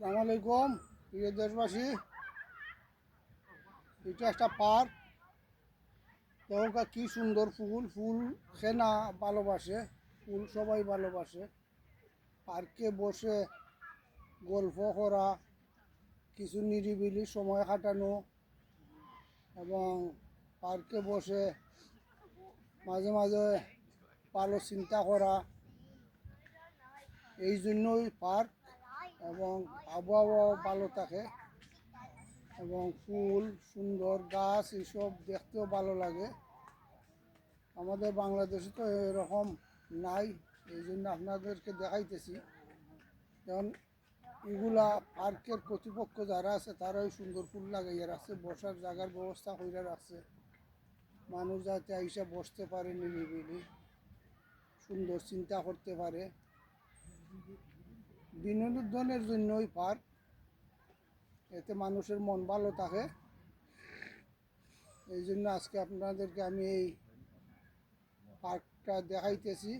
সালাম আলাইকুম, প্রিয় দেশবাসী। এটা একটা পার্ক। দেখো কি সুন্দর ফুল। ফুল সেনা ভালোবাসে, ফুল সবাই ভালোবাসে। পার্কে বসে গল্প করা, কিছু নিরিবিলি সময় কাটানো এবং পার্কে বসে মাঝে মাঝে ভালো চিন্তা করা, এই জন্যই পার্ক। এবং আবহাওয়াও ভালো থাকে এবং ফুল, সুন্দর, গাছ এইসব দেখতেও ভালো লাগে। আমাদের বাংলাদেশে তো এরকম নাই, এই জন্য আপনাদেরকে দেখাইতেছি। কারণ এগুলা পার্কের কর্তৃপক্ষ যারা আছে, তারাই সুন্দর ফুল লাগাইয়া রাখছে, বসার জায়গার ব্যবস্থা করে রাখছে। মানুষ যাতে আইসা বসতে পারে নিরিবিলি, সুন্দর চিন্তা করতে পারে। বিনোদনের জন্যই পার্ক এতে মানুষের মন ভালো থাকে। এই জন্য আজকে আপনাদেরকে আমি এই পার্কটা দেখাইতেছি।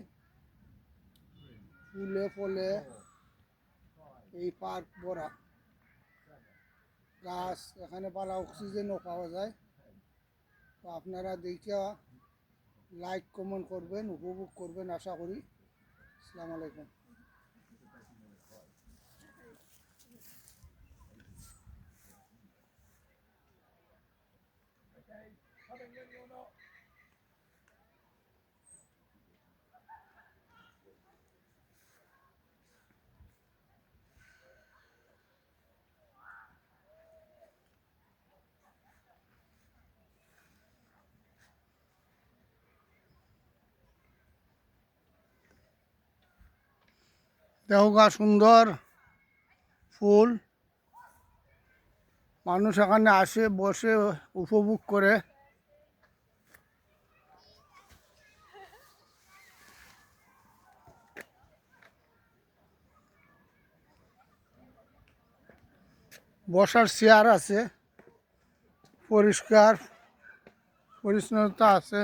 ফুলে ফলে এই পার্ক ভরা। গাছ, এখানে ভালো অক্সিজেনও পাওয়া যায়। তো আপনারা দেখে লাইক, কমেন্ট করবেন, উপভোগ করবেন, আশা করি। আসসালামু আলাইকুম। দেখো গা সুন্দর ফুল। মানুষ এখানে আসে বসে উপভোগ করে। বসার চেয়ার আছে পরিষ্কার পরিচ্ছন্নতা আছে।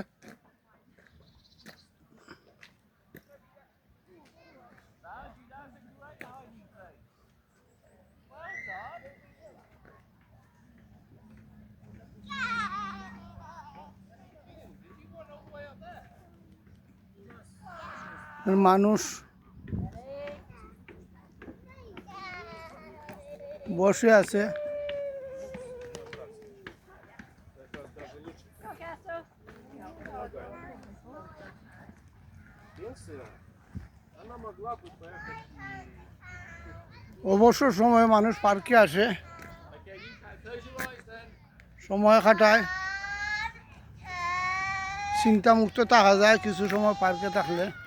মানুষ বসে আছে। অবসর সময়ে মানুষ পার্কে আসে। সময় কাটায়। চিন্তামুক্ত থাকা যায় কিছু সময় পার্কে থাকলে।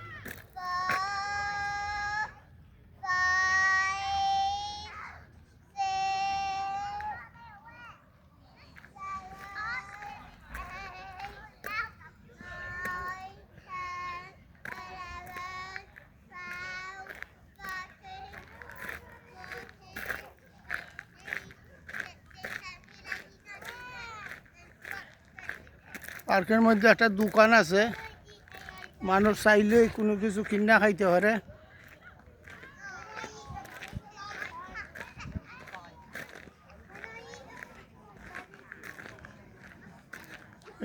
পার্কের মধ্যে একটা দোকান আছে। মানুষ চাইলেই কোনো কিছু কিনা খাইতে পারে।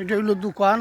এটা হলো দোকান।